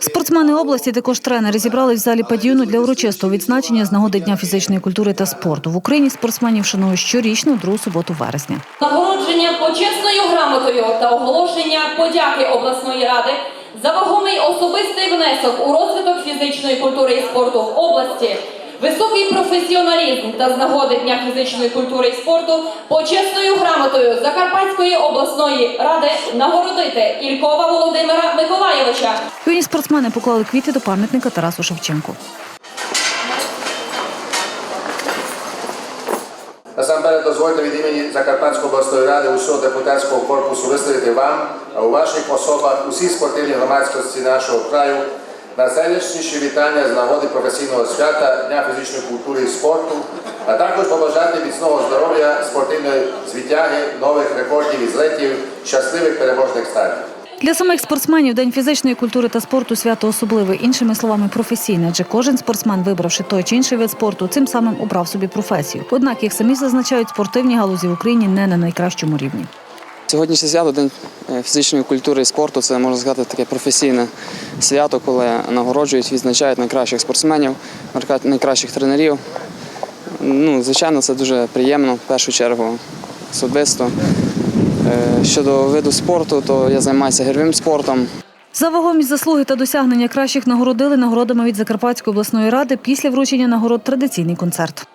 Спортсмени області, також тренери, зібрались в залі падіону для урочистого відзначення з нагоди Дня фізичної культури та спорту. В Україні спортсменів шанують щорічно другу суботу вересня. Нагородження почесною грамотою та оголошення подяки обласної ради за вагомий особистий внесок у розвиток фізичної культури і спорту в області, високий професіоналізм та з нагоди Дня фізичної культури і спорту почесною грамотою Закарпатської обласної ради нагородити Ількова Володимира Миколаєвича. Юні спортсмени поклали квіти до пам'ятника Тарасу Шевченку. Насамперед дозвольте від імені Закарпатської обласної ради усього депутатського корпусу висловити вам, а у ваших особах усій спортивній громадськості нашого краю найсердечніші вітання з нагоди професійного свята Дня фізичної культури і спорту, а також побажати міцного здоров'я, спортивної звитяги, нових рекордів і злетів, щасливих переможних стартів. Для самих спортсменів День фізичної культури та спорту свято особливе, іншими словами, професійне, адже кожен спортсмен, вибравши той чи інший вид спорту, цим самим обрав собі професію. Однак, як самі зазначають, спортивні галузі в Україні не на найкращому рівні. Сьогоднішнє свято День е, фізичної культури і спорту це можна сказати таке професійне свято, коли нагороджують, відзначають найкращих спортсменів, найкращих тренерів. Ну, звичайно, це дуже приємно в першу чергу особисто. Е, Щодо виду спорту, то я займаюся гірським спортом. За вагомість заслуги та досягнення кращих нагородили нагородами від Закарпатської обласної ради після вручення нагород традиційний концерт.